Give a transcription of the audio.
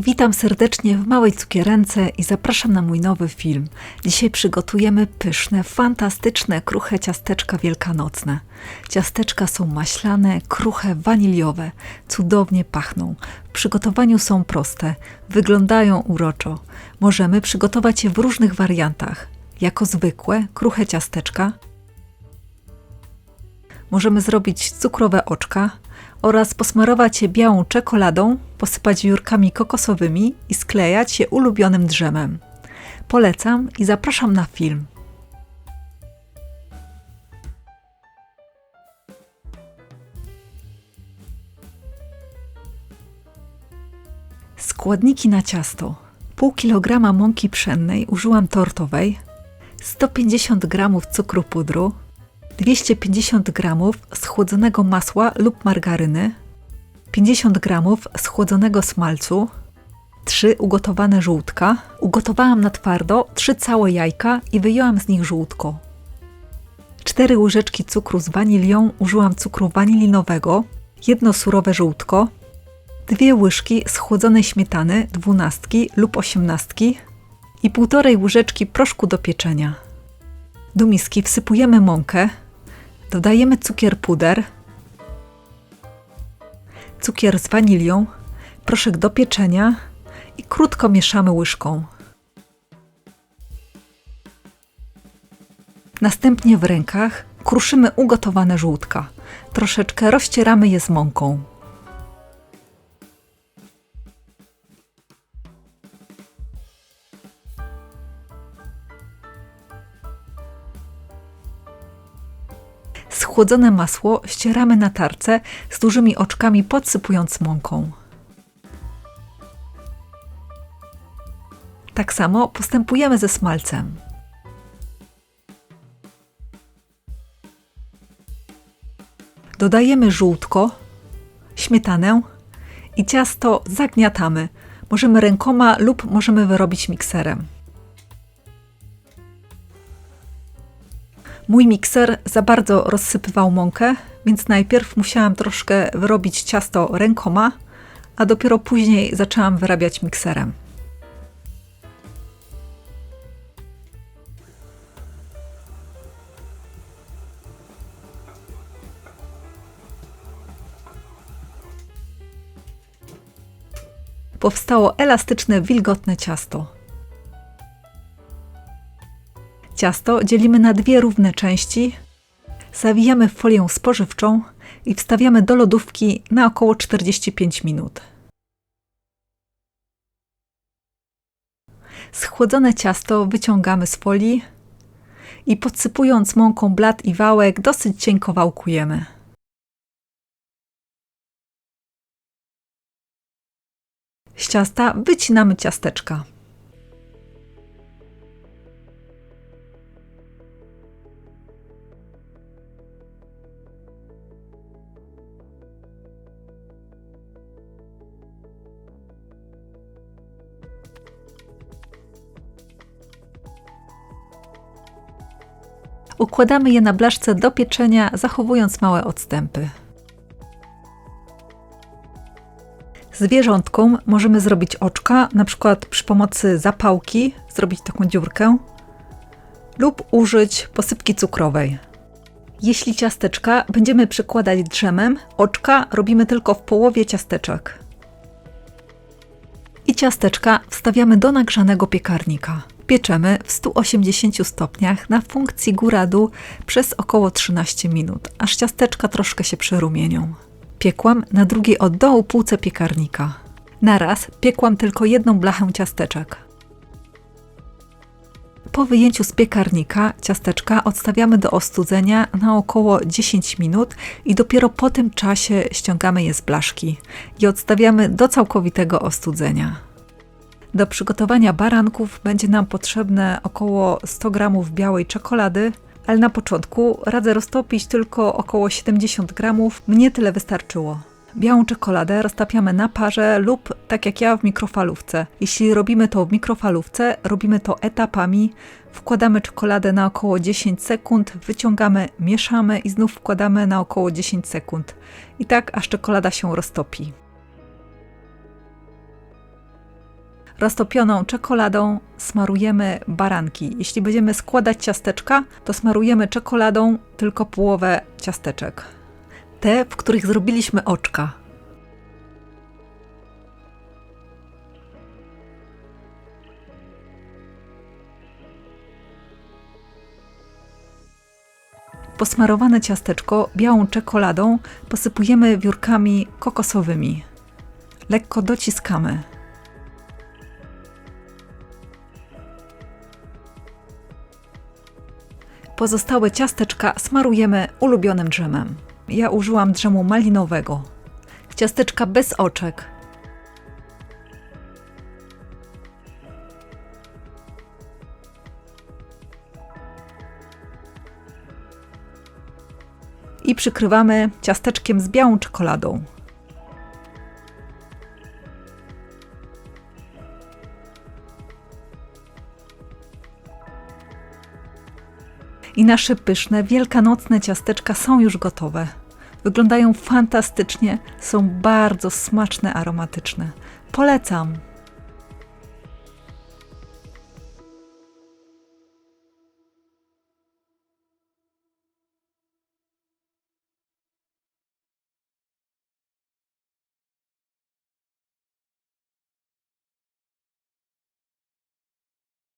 Witam serdecznie w Małej Cukierence i zapraszam na mój nowy film. Dzisiaj przygotujemy pyszne, fantastyczne, kruche ciasteczka wielkanocne. Ciasteczka są maślane, kruche, waniliowe, cudownie pachną. W przygotowaniu są proste, wyglądają uroczo. Możemy przygotować je w różnych wariantach. Jako zwykłe, kruche ciasteczka. Możemy zrobić cukrowe oczka, oraz posmarować je białą czekoladą, posypać wiórkami kokosowymi i sklejać je ulubionym drzemem. Polecam i zapraszam na film. Składniki na ciasto. Pół kilograma mąki pszennej użyłam tortowej, 150 g cukru pudru, 250 g schłodzonego masła lub margaryny, 50 g schłodzonego smalcu, 3 ugotowane żółtka. Ugotowałam na twardo 3 całe jajka i wyjęłam z nich żółtko. 4 łyżeczki cukru z wanilią użyłam cukru wanilinowego, jedno surowe żółtko, 2 łyżki schłodzonej śmietany, dwunastki lub osiemnastki i półtorej łyżeczki proszku do pieczenia. Do miski wsypujemy mąkę, Dodajemy cukier puder, cukier z wanilią, proszek do pieczenia i krótko mieszamy łyżką. Następnie w rękach kruszymy ugotowane żółtka. Troszeczkę rozcieramy je z mąką. Schłodzone masło ścieramy na tarce z dużymi oczkami podsypując mąką. Tak samo postępujemy ze smalcem. Dodajemy żółtko, śmietanę i ciasto zagniatamy. Możemy rękoma lub możemy wyrobić mikserem. Mój mikser za bardzo rozsypywał mąkę, więc najpierw musiałam troszkę wyrobić ciasto rękoma, a dopiero później zaczęłam wyrabiać mikserem. Powstało elastyczne, wilgotne ciasto. Ciasto dzielimy na dwie równe części, zawijamy w folię spożywczą i wstawiamy do lodówki na około 45 minut. Schłodzone ciasto wyciągamy z folii i podsypując mąką blat i wałek dosyć cienko wałkujemy. Z ciasta wycinamy ciasteczka. Układamy je na blaszce do pieczenia, zachowując małe odstępy. Zwierzątkom możemy zrobić oczka, na przykład przy pomocy zapałki, zrobić taką dziurkę, lub użyć posypki cukrowej. Jeśli ciasteczka będziemy przykładać drzemem, oczka robimy tylko w połowie ciasteczek. I ciasteczka wstawiamy do nagrzanego piekarnika. Pieczemy w 180 stopniach na funkcji góra-dół przez około 13 minut, aż ciasteczka troszkę się przerumienią. Piekłam na drugiej od dołu półce piekarnika. Naraz piekłam tylko jedną blachę ciasteczek. Po wyjęciu z piekarnika ciasteczka odstawiamy do ostudzenia na około 10 minut i dopiero po tym czasie ściągamy je z blaszki i odstawiamy do całkowitego ostudzenia. Do przygotowania baranków będzie nam potrzebne około 100 g białej czekolady, ale na początku radzę roztopić tylko około 70 g, mnie tyle wystarczyło. Białą czekoladę roztapiamy na parze lub tak jak ja w mikrofalówce. Jeśli robimy to w mikrofalówce, robimy to etapami. Wkładamy czekoladę na około 10 sekund, wyciągamy, mieszamy i znów wkładamy na około 10 sekund. I tak aż czekolada się roztopi. Roztopioną czekoladą smarujemy baranki. Jeśli będziemy składać ciasteczka, to smarujemy czekoladą tylko połowę ciasteczek. Te, w których zrobiliśmy oczka. Posmarowane ciasteczko białą czekoladą posypujemy wiórkami kokosowymi. Lekko dociskamy. Pozostałe ciasteczka smarujemy ulubionym drzemem. Ja użyłam drzemu malinowego. Ciasteczka bez oczek. I przykrywamy ciasteczkiem z białą czekoladą. I nasze pyszne, wielkanocne ciasteczka są już gotowe. Wyglądają fantastycznie, są bardzo smaczne, aromatyczne. Polecam!